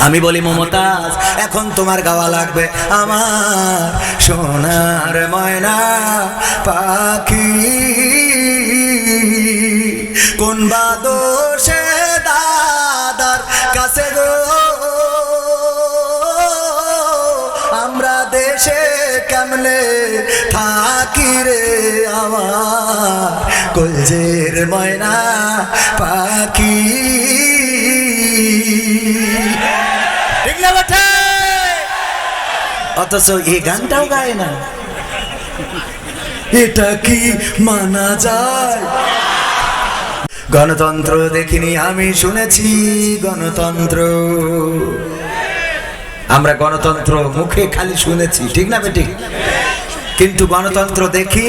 আমি বলি, মমতাজ, এখন তোমার গাওয়া লাগবে আমার সোনার ময়না পাখি। কোন বা দোষে দাদার কাছে গো? আমরা দেশে কেমনে থাকি রে আমার কলজের ময়না পাখি? অথচ এই গানটাও গায় না। এটা কি মানা যায়? গণতন্ত্র দেখিনি, আমি শুনেছি গণতন্ত্র। আমরা গণতন্ত্র মুখে খালি শুনেছি, ঠিক না বেটি? কিন্তু গণতন্ত্র দেখি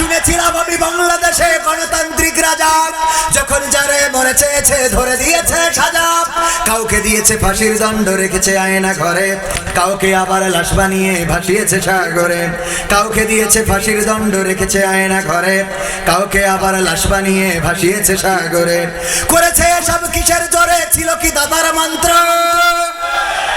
শুনেছিলাম আমি বাংলাদেশে গণতান্ত্রিক রাজা। যখন যারে মনে চেয়েছে, ধরে দিয়েছে সাজা। কাউকে দিয়েছে ফাঁসির দণ্ড, রেখেছে আয়না ঘরে। কাউকে আবার লাশ বানিয়ে ভাসিয়েছে সাগরে। কাউকে দিয়েছে ফাঁসির দণ্ড, রেখেছে আয়না ঘরে। কাউকে আবার লাশ বানিয়ে ভাসিয়েছে সাগরে। করেছে সব কিসের জোরে ছিল কি দাদার মন্ত্র?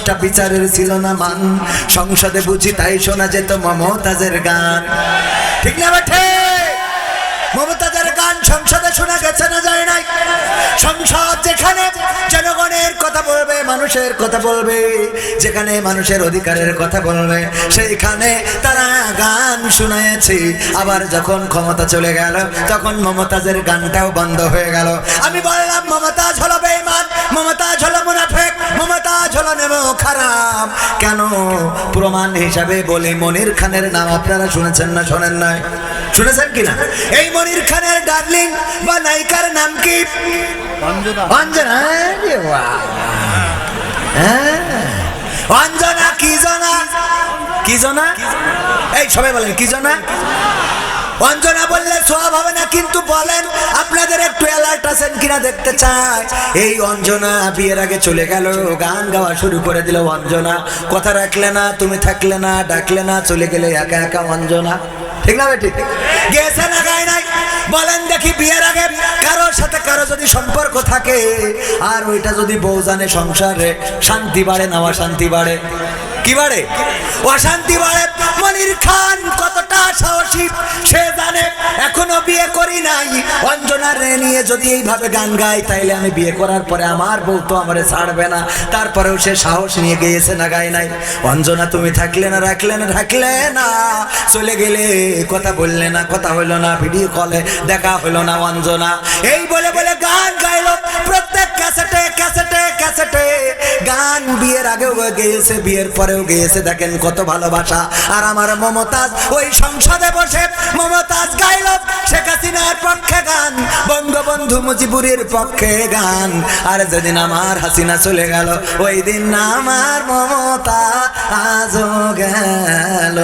নিষ্ঠা বিচারের ছিল না মান। সংসদে বুঝি তাই শোনা যেত মমতাজের গান। ঠিক না বেঠে মমতাজের গান সংসদে শোনা গেছে না যায় নাই? সংসদ যেখানে জনগণের কথা বলবে, মানুষের কথা বলবে, যেখানে মানুষের অধিকারের কথা বলবে, সেইখানে তারা গান শুনাইছে আবার যখন ক্ষমতা চলে গেল, তখন মমতাজের গানটাও বন্ধ হয়ে গেল। আমি বললাম, মমতাজ হলো বেইমান মমতাজ হলো মুনাফেক, মমতাজ হলো নেমো খারাপ। কেন? প্রমাণ হিসাবে বলি মনির খানের নাম আপনারা শুনেছেন না শোনেন নাই? শুনেছেন কিনা? এই মনির খানের ডার্লিং বা নায়িকার নাম কি? অঞ্জনা। অঞ্জনা। হ্যাঁ। অঞ্জনা কি জনা? কি জনা? এই সবাই বলেন কি জনা? অঞ্জনা বললে সব হবে না কিন্তু বলেন আপনাদের একটু অ্যালার্ট আছেন কিনা দেখতে চাই। এই অঞ্জনা বিয়ের আগে চলে গেল গান গাওয়া শুরু করে দিল অঞ্জনা। কথা রাখলে না তুমি থাকলে না ডাকলে না চলে গেলে একা একা অঞ্জনা। ঠিক না ঠিক গেছে না, গায় নাই। বলেন দেখি বিয়ের আগে কারোর সাথে কারও যদি সম্পর্ক থাকে, আর ওইটা যদি বউ জানে সংসারে, শান্তি বাড়ে না অশান্তি বাড়ে? কি বাড়ে? অশান্তি বাড়ে। মনির খান অঞ্জনা রে নিয়ে যদি এইভাবে গান গাই তাইলে আমি বিয়ে করার পরে আমার বউ তো আমারে ছাড়বে না। তারপরেও সে সাহস নিয়ে গিয়েছে না গায় নাই। অঞ্জনা, তুমি থাকলে না, রাখলে না ঢাকলে না। চলে গেলে কথা বললে না, কথা হইল না ভিডিও কলে দেখা হইল না অঞ্জনা। এই বলে বলে গান গাইলো প্রত্যেক ক্যাসেটে ক্যাসেটে ক্যাসেটে। গান বিয়ের আগেও গেয়েছে, বিয়ের পরেও গেয়েছে। দেখেন কত ভালোবাসা। আর আমার মমতাজ ওই সংসদে বসে মমতাজ বঙ্গবন্ধু মুজিবুরের পক্ষে গান। আর যেদিন আমার হাসিনা চলে গেল, ওই দিন আমার মমতা আজও গেল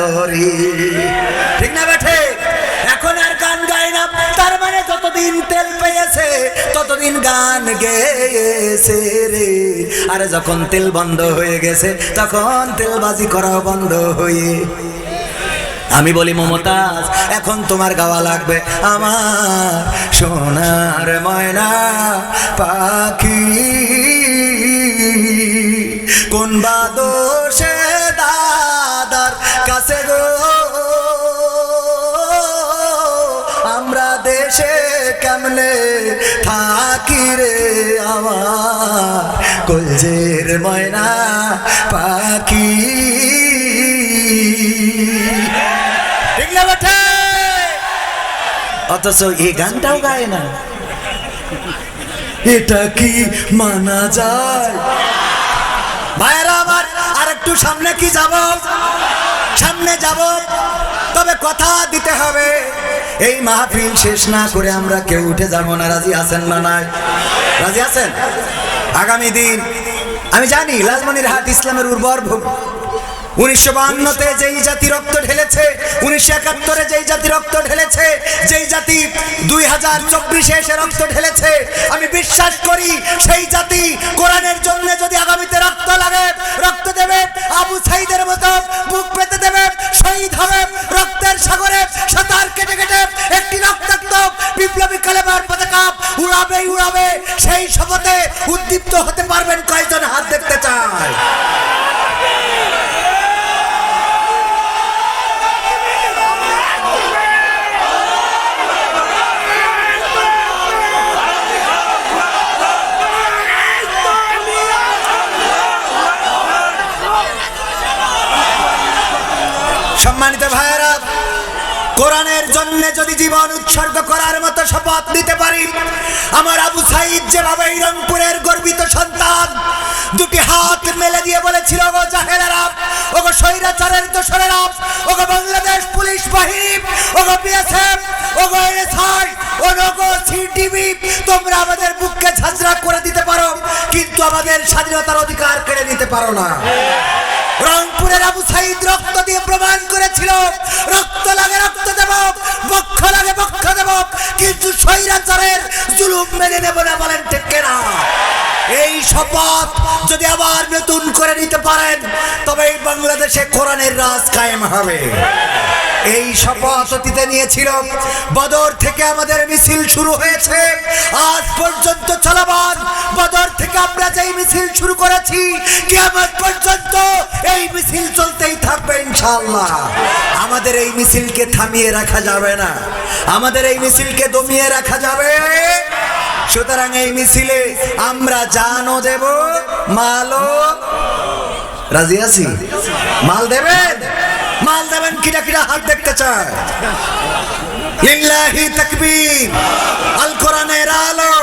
ঠিক না বেঠে এখন আর গান গায় না, তার মানে যতদিন তেল পেয়েছে, ততদিন গান গেয়েছে রে। আর যখন তেল বন্ধ হয়ে গেছে, তখন তেলবাজি করা বন্ধ হয়ে আমি বলি, মমতাজ, এখন তোমার গাওয়া লাগবে আমার সোনার ময়না পাখি। কোন বা দোষে দাদার কাছে গো? আমরা দেশে কেমনে থাকি রে আমার কলজের ময়না পাখি? অথচ এই গানটাও গায় না। এটা কি মানা যায়? ভাইয়েরা আমার আর একটু সামনে কি যাব? সামনে যাব। তবে কথা দিতে হবে। এই মাহফিল শেষ না করে আমরা কেউ উঠে যাব না। রাজি আছেন না নাই? রাজি আছেন? আগামী দিন, আমি জানি লালমনির হাট ইসলামের উর্বর উনিশশো বাহান্নতে যেই জাতি রক্ত ঢেলেছে, উনিশশো একাত্তরে যেই জাতি রক্ত ঢেলেছে, যেই জাতি দুই হাজার চব্বিশে রক্ত ঢেলেছে, আমি বিশ্বাস করি সেই জাতি কোরআনের জন্য যদি আগামীতে রক্ত লাগে, রক্ত দেবে, আবু সাইদের মতো বুক পেতে দেবে, শহীদ হবে, রক্তের সাগরে সাঁতার কেটে কেটে একটি রক্তাক্ত বিপ্লবী কালেমার পতাকা উড়াবে উড়াবে, সেই শপথে উদ্দীপ্ত হতে পারবেন কয়জন হাত দেখতে চায় সম্মানিত ভাইয়েরা, কোরআনের জন্য যদি জীবন উৎসর্গ করার মতো শপথ নিতে পারি, আমার আবু সাইদ যেভাবে রংপুরের গর্বিত সন্তান, দুটি হাত মেলে দিয়ে বলেছিল গো জাহেলেরা, ওগো স্বৈরাচারের দোসরেরা, ওগো বাংলাদেশ পুলিশ বাহিনী, ওগো বিএসএফ, ওগো এসআই ওগো সিটিভি তোমরা আমাদের বুককে ঝাঁঝরা করে দিতে পারো, কিন্তু আমাদের স্বাধীনতার অধিকার কেড়ে নিতে পারো না। রংপুরের আবু সাইদ রক্ত দিয়ে প্রমাণ করেছিল। রক্ত লাগে, রক্ত দেব বক্ষ লাগে, বক্ষ দেব কিন্তু স্বৈরাচারের জুলুম মেনে নেব না বলেন ঠিক এই শপথ যদি আবার নতুন করে নিতে পারেন, তবে এই বাংলাদেশে কোরআনের রাজ কায়েম হবে। এই শপথ অতীতে নিয়েছিল। বদর থেকে আমাদের মিছিল শুরু হয়েছে। আজ পর্যন্ত চলমান বদর থেকে আমরা যেই মিছিল শুরু করেছি, কিয়ামত পর্যন্ত মিছিল চলতেই থাকবে ইনশাআল্লাহ। আমাদের এই মিছিলকে থামিয়ে রাখা যাবে না। আমাদের এই মিছিলকে দমিয়ে রাখা যাবে। সুতরাং এই মিছিলে আমরা জানও দেব, মালও। রাজি আছি? মাল দেবেন? মাল দেবেন কিটা কিটা হাত দেখতে চায়। লিল্লাহি তাকবীর। আল কোরআনের আলো,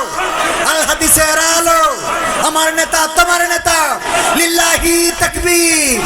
আল হাদিসের আলো। আমার নেতা তোমার নেতা। লিল্লাহি তাকবীর।